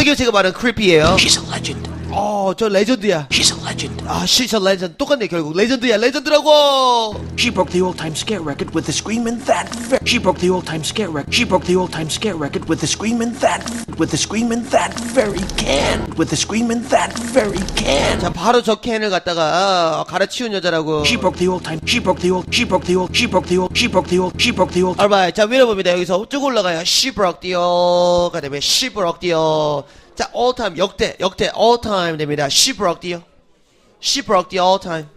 저기 제가 말한 creepy예요. She's a legend. 어, 저 레전드야. She's a legend. 아, she's a legend. 똑같네, 결국. 레전드야, 레전드라고! She broke the old-time scare record with the screaming that. Ver- she broke the old-time scare record. She broke the old-time scare record with the screaming that. With the screaming that very can. With the screaming that very can. 자, 바로 저 캔을 갖다가, 어, 갈아치운 여자라고. She broke the old-time. She broke the old. She broke the old. She broke the old. She broke the old. She broke the old. 알바이. 자, 밀어봅니다. 여기서 쭉 올라가요. she broke the old. 가 되면 she broke the old. 자, all time. 역대, 역대, all time 됩니다. she broke the she broke the all time.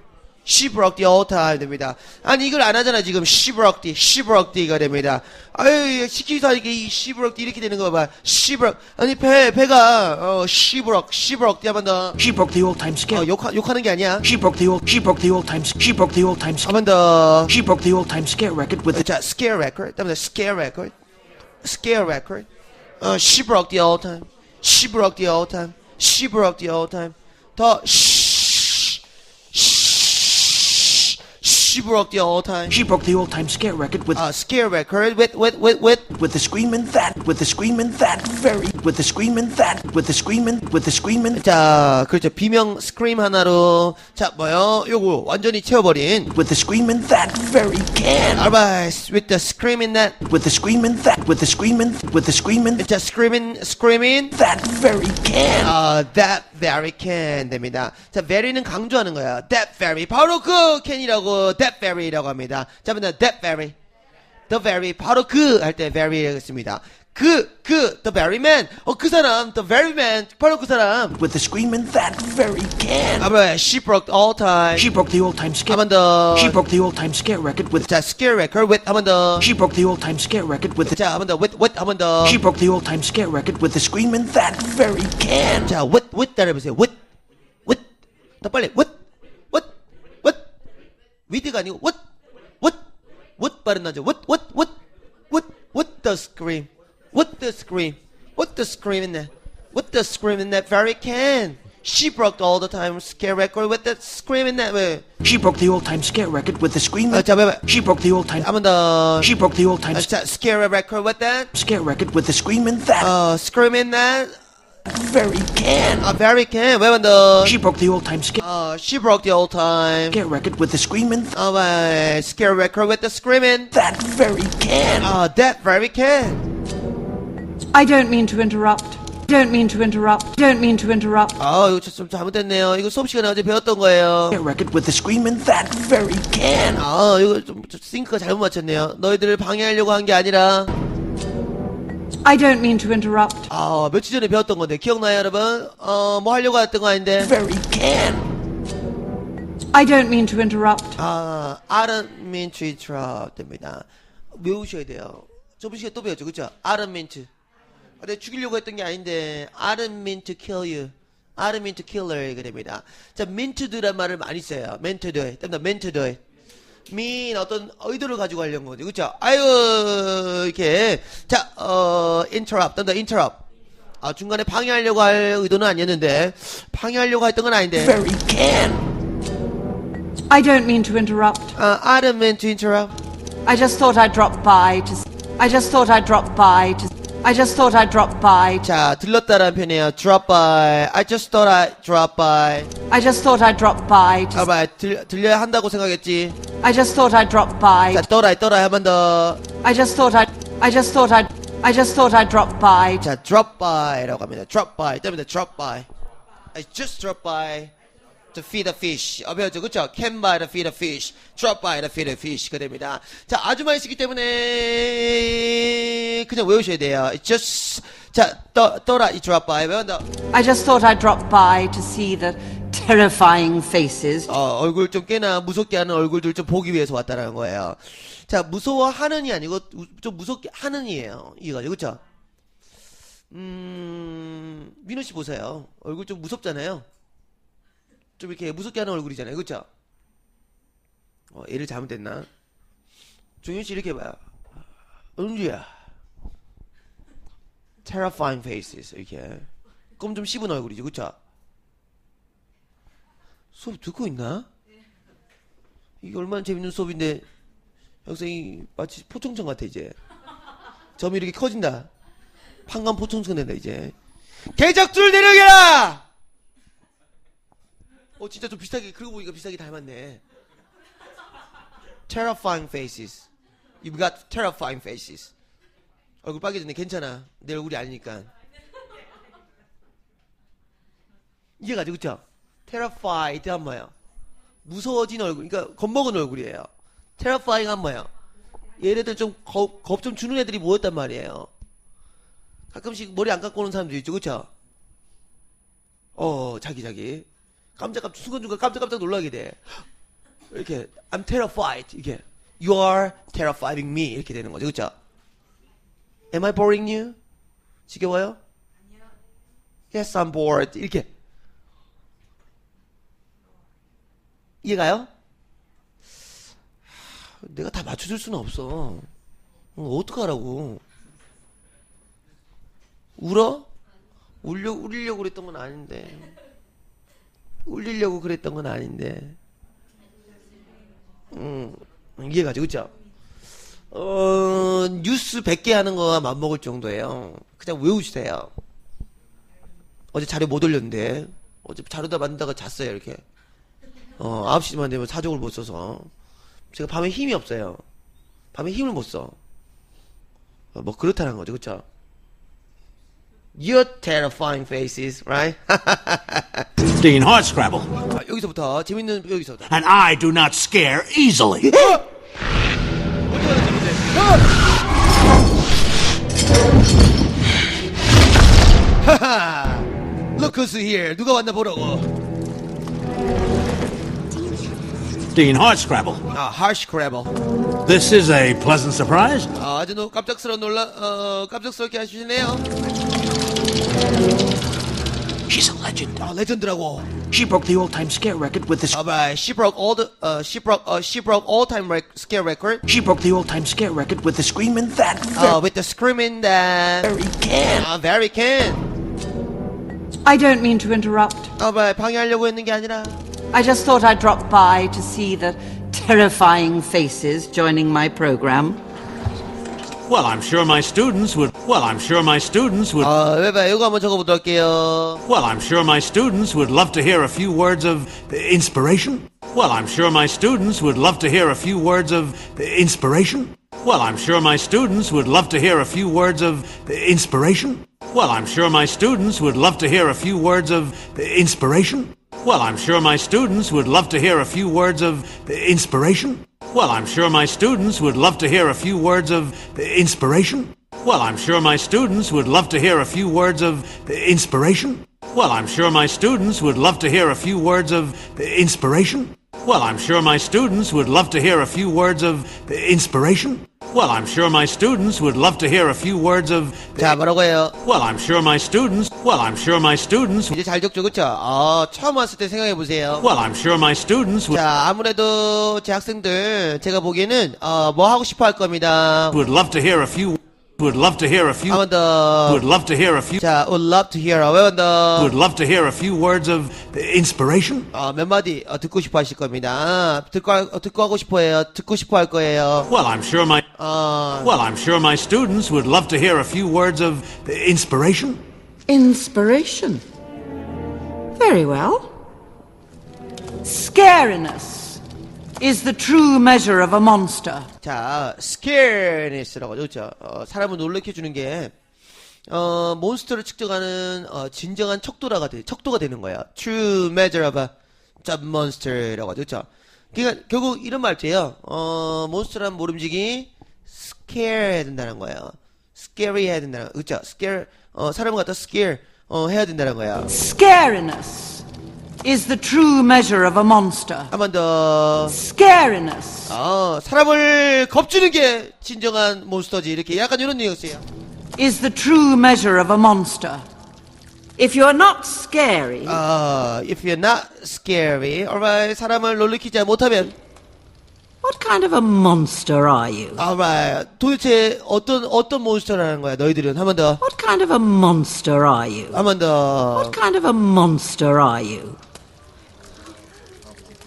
she broke the all time 됩니다. 아니, 이걸 안 하잖아, 지금. she broke the, she broke the가 됩니다. 아유, 시키기도 하니까 이 she broke the 이렇게 되는 거 봐. she broke. 아니, 배, 배가, 어, she broke, she broke the 한번 더. She broke the old-time scare. 어, 욕, 욕하는 게 아니야. She broke the old. She broke the old-time. She broke the old-time. 한번 더. She broke the old-time scare record with. 자, scare record. 다음에 scare record. scare record. 어, she broke the all time. She broke the all time. she broke the all time. 더, she broke the all time. She broke the old-time scare record with. 어, scare record with, with, with, with. with the screaming that, with the screaming that, very, with the screaming that, with the screaming, with the screaming, 자, 그렇죠. 비명 스크림 하나로. 자, 뭐요? 요거 완전히 채워버린. with the screaming that, very can, Alright, with the screaming that. with the screaming that, with the screaming, with the screaming 자, screaming, screaming. that, very can, 아, that very can 됩니다. 자, very는 강조하는 거야. that very 바로 그 can이라고 that very라고 합니다. 자, 먼저 that very, the very 바로 그 할 때 very라고 했습니다. 그, 그, the very man. 어, 그 사람, the very man. 바로 그 사람. with the screaming that, very can. 아마 she broke all time. She broke the old-time 한 scare. 번 더. She broke the old-time scare record with. 자, scare record with 한 번 더. She broke the old-time scare record with. 자, 한 번 더. with, with 한 번 더. She broke the old-time scare record with the screaming that, very can. 자, with, with 따라해보세요. with, with. 더 빨리. with, with, with. with가 아니고 with, with, with 발음 나죠. with, with, with, with, with the scream. with the scream. with the scream in there. with the scream in that very can. She broke all the time scare record with that scream in that way. She broke the old-time scare record with the screaming. 아, 자, 봐봐. She broke the old-time. 한 번 더. She broke the old-time 아, 자, scare record with that. scare record with the screaming that, 어, scream in that. very can. 아, very can. 왜 한 번 더. She broke the old-time scare. 어, she broke the old time. Scare record with the screaming 어, 어, scare record with the screaming. that very can. 어, that very can. I don't mean to interrupt. Don't mean to interrupt. Don't mean to interrupt. 아, 이거 좀 잘못됐네요. 이거 수업 시간에 어제 배웠던 거예요. Scare record with the screaming that very can. 아, 이거 좀, 좀 싱크가 잘못 맞췄네요. 너희들을 방해하려고 한 게 아니라, I don't mean to interrupt. 아, 며칠 전에 배웠던 건데, 기억나요, 여러분? 어, 뭐 하려고 했던 거 아닌데? Very can. I don't mean to interrupt. 아, I don't mean to interrupt 됩니다. 외우셔야 돼요. 저번 시간에 또 배웠죠, 그쵸? I don't mean to. 아, 내가 죽이려고 했던 게 아닌데, I don't mean to kill you. I don't mean to kill her. 이게 됩니다. 자, mean to do란 말을 많이 써요. meant to do it. 땀다 meant to do it. Mean 어떤 의도를 가지고 하려는 거죠. 그쵸? 아유, 이렇게. 자, 어, interrupt. 땀다 interrupt. 아, 중간에 방해하려고 할 의도는 아니었는데, 방해하려고 했던 건 아닌데. Very can. I don't mean to interrupt. 아, I don't mean to interrupt. I just thought I'd drop by to. I just thought I'd drop by to. s- I just thought I'd drop by. To, 자, 들렀다라는 표현이에요. drop by. I just thought I'd drop by. I just thought I'd drop by. To, 아, s- 봐, 들, 들려야 한다고 생각했지. I just thought I'd drop by. 자, 떠라, 떠라, 한 번 더. I just thought I'd. I just thought I'd. I just thought I'd drop by. 자, drop by라고 합니다. drop by. 때문에 drop by. I just drop by To feed a fish. 어, 배웠죠? 그쵸? can by to feed a fish. drop by to feed a fish. 그 됩니다. 자, 아주 많이 쓰기 때문에 그냥 외우셔야 돼요. It's just, 자, 떠, 떠라, 이 drop by. 외운다. I just thought I'd drop by to see the terrifying faces. 어, 얼굴 좀 꽤나 무섭게 하는 얼굴들 좀 보기 위해서 왔다라는 거예요. 자, 무서워하는이 아니고 우- 좀 무섭게 하는이에요. 이거죠, 그쵸? 음, 민호 씨 보세요. 얼굴 좀 무섭잖아요. 좀 이렇게 무섭게 하는 얼굴이잖아요, 그쵸? 어, 얘를 잘못됐나? 종현 씨 이렇게 봐요. 은주야. terrifying faces 이렇게 껌 좀 씹은 얼굴이죠, 그쵸? 수업 듣고 있나? 이게 얼마나 재밌는 수업인데 학생이 마치 포청천 같아 이제 점이 이렇게 커진다 판간 포청천 된다 이제 개적들 내려겨라! 어, 진짜 좀 비슷하게, 그러고 보니까 비슷하게 닮았네. terrifying faces. You've got terrifying faces. 얼굴 빨개졌네. 괜찮아. 내 얼굴이 아니니까. 이해가죠, 그쵸? terrified 한 뭐예요? 무서워진 얼굴, 그러니까 겁먹은 얼굴이에요. terrifying 한 뭐예요? 얘네들 좀 겁, 겁좀 주는 애들이 모였단 말이에요. 가끔씩 머리 안 감고 오는 사람들 있죠, 그쵸? 어, 자기, 자기. 깜짝깜짝, 순간순간 깜짝깜짝 놀라게 돼. 이렇게, I'm terrified. 이게, You are terrifying me. 이렇게 되는 거죠, 그쵸? Am I boring you? 지겨워요? Yes, I'm bored. 이렇게. 이해가요? 내가 다 맞춰줄 수는 없어. 어, 어떡하라고. 울어? 울려, 울리려고 그랬던 건 아닌데. 울리려고 그랬던 건 아닌데. 음, 이해가죠, 그쵸? 어, 뉴스 100개 하는 거와 맞먹을 정도예요. 그냥 외우시세요. 어제 자료 못 올렸는데. 어제 자료다 만다가 잤어요, 이렇게. 어, 9시만 되면 사족을 못 써서. 제가 밤에 힘이 없어요. 밤에 힘을 못 써. 어, 뭐 그렇다는 거죠, 그쵸? Your terrifying faces, right? Dean Hardscrabble. 아, 여기서부터 재밌는 여기서부터. And I do not scare easily. 하하. Look who's here. 누가 왔나 보라고. Dean Hardscrabble. 아, harsh crabble. This is a pleasant surprise. 아, 아주 노, 깜짝스러운 놀라, 어, 깜짝스럽게 하시네요. She's a legend. 아, 레전드라고. She broke the all-time scare record with the Alright, she broke all the, uh, she broke, uh, she broke all-time rec- scare record. she broke the all-time scare record with the screaming that Uh, with the screaming that, very can. uh, very can. I don't mean to interrupt. Alright, 방해하려고 했는 게 아니라. I just thought I'd drop by to see the terrifying faces joining my program. Well, I'm sure my students would. Well, I'm sure my students would. 아, 왜봐, 이거 한번 적어보도록 할게요. Well, I'm sure my students would love to hear a few words of inspiration. Well, I'm sure my students would love to hear a few words of inspiration. Well, I'm sure my students would love to hear a few words of inspiration. Well, I'm sure my students would love to hear a few words of inspiration. Well, I'm sure my students would love to hear a few words of inspiration. Well, I'm sure my students would love to hear a few words of inspiration. Well, I'm sure my students would love to hear a few words of inspiration. Well, I'm sure my students would love to hear a few words of inspiration. Well, I'm sure my students would love to hear a few words of inspiration. Well, I'm sure my students would love to hear a few words of 자, 뭐라고 해요? Well, I'm sure my students Well, I'm sure my students 이제 잘 적죠, 그쵸? 아, 처음 왔을 때 생각해보세요. Well, I'm sure my students would 자, 아무래도 제 학생들, 제가 보기에는, 어, 뭐 하고 싶어 할 겁니다. would love to hear a few would love to hear a few 한 번 더. would love to hear a few 자, would love to hear. 왜번 더. would love to hear a few words of inspiration. 어, 몇 마디 어, 듣고 싶어 하실 겁니다. 아, 듣고, 하- 어, 듣고 하고 싶어 해요. 듣고 싶어 할 거예요. Well, I'm sure my 어, Well, I'm sure my students would love to hear a few words of inspiration. Inspiration. Very well. Scariness Is the true measure of a monster. 자, scareness라고 하죠. 그렇죠? 어, 사람을 놀래켜 주는 게, 어, 몬스터를 측정하는, 어, 진정한 척도라가 돼, 척도가 되는 거야. True measure of a monster라고 하죠. 그렇죠? 그러니까, 결국 이런 말이에요. 어, 몬스터란 모름지기, scare 해야 된다는 거예요. scary 해야 된다는 거. 그렇죠? scare, 어, 사람을 갖다 scare, 어, 해야 된다는 거야. Scariness is the true measure of a monster. 한 번 더. Scariness 어, 사람을 겁주는 게 진정한 몬스터지. 이렇게 약간 이런 얘기였어요. is the true measure of a monster. If you're not scary, 어, if you're not scary, alright, 사람을 놀래키지 못하면, what kind of a monster are you? alright, 도대체 어떤, 어떤 몬스터라는 거야, 너희들은? 한 번 더, What kind of a monster are you? 한 번 더. What kind of a monster are you?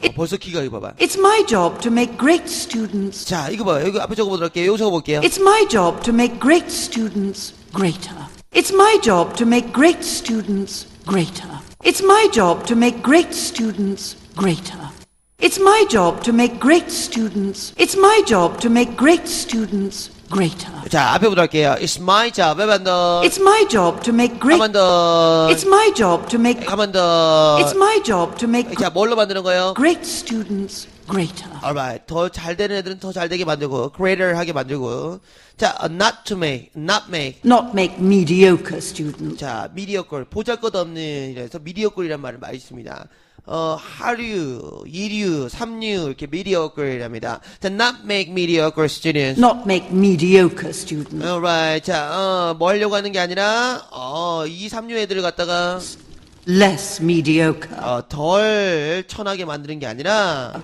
어, 벌써 키가 이거 봐봐. It's my job to make great students. 자, 이거 봐요. 여기 앞에 적어보도록 할게요. 여기 적어볼게요. It's my job to make great students greater. It's my job to make great students greater. It's my job to make great students greater. It's my job to make great students. It's my job to make great students greater. 자, 앞에 보도록 할게요. It's my job. 한번 더. It's my job to make great. 한번 더. It's my job to make. 한번 더. It's my job to make 자, 뭘로 만드는 거예요? great students Greater. Alright. 더 잘 되는 애들은 더 잘 되게 만들고, greater 하게 만들고. 자, uh, not to make, not make. Not make mediocre students. 자, mediocre. 보잘 것 없는, 이래서 mediocre이란 말을 많이 씁니다. 어, 하류, 이류, 삼류, 이렇게 mediocre이랍니다. 자, not make mediocre students. Not make mediocre students. Alright. 자, 어, 뭐 하려고 하는 게 아니라, 어, 이 삼류 애들을 갖다가, Less mediocre. 어, 덜 천하게 만드는 게 아니라,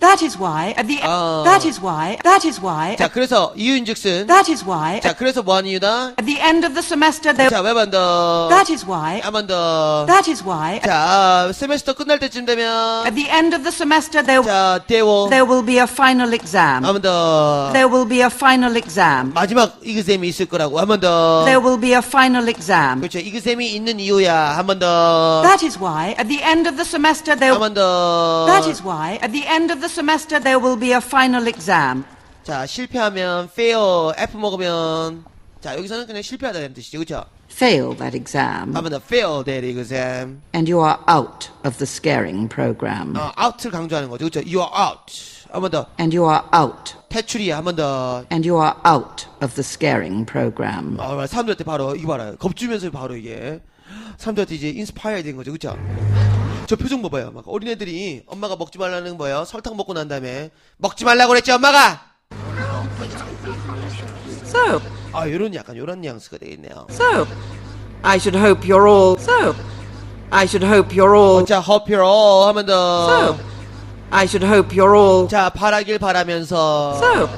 That is why at the 어. that is why that is why 자, 그래서 이유인즉슨, that is why 자, 그래서 뭐 하는 이유다? at the end of the semester there 자, 왜만 더? that is why 한번 더. that is why 자, 세메스터 끝날 때쯤 되면, at the end of the semester there 자, 대워. there will be a final exam. 한번 더. There will be a final exam. 마지막 이그셈이 있을 거라고. 한 번 더. There will be a final exam. 그렇죠. 이그셈이 있는 이유야. 한 번 더. That is why at the end of the semester there 한 번 더. that is why at the end of the semester there will be a final exam. 자, 실패하면 fail, F 먹으면 자, 여기서는 그냥 실패하다는 뜻이죠. 그렇죠? Fail that exam 한 번 더 fail that exam. and you are out of the scaring program. 어, out를 강조하는 거죠. 그렇죠? You are out. 한 번 더. And you are out 퇴출이야. 한 번 더. and you are out of the scaring program. 어, 사람들한테 바로 이거 봐라요. 겁주면서 바로 이게 사람들한테 이제 인스파이어 된 거죠. 그렇죠? 저 표정 봐봐요. 막 어린애들이 엄마가 먹지 말라는 거예요. 설탕 먹고 난 다음에 먹지 말라고 그랬지 엄마가. So, 아, 요런 약간 요런 뉘앙스가 되겠네요. so, I should hope you're all. So, I should hope you're all. 자, hope you're all 하면 더. So, I should hope you're all. 자, 바라길 바라면서. So,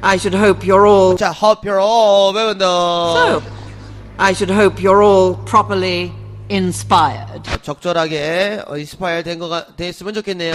I should hope you're all. 자, hope you're all 하면 더. So, I should hope you're all properly inspired. 적절하게 어, 인스파이어 된거 됐으면 좋겠네요.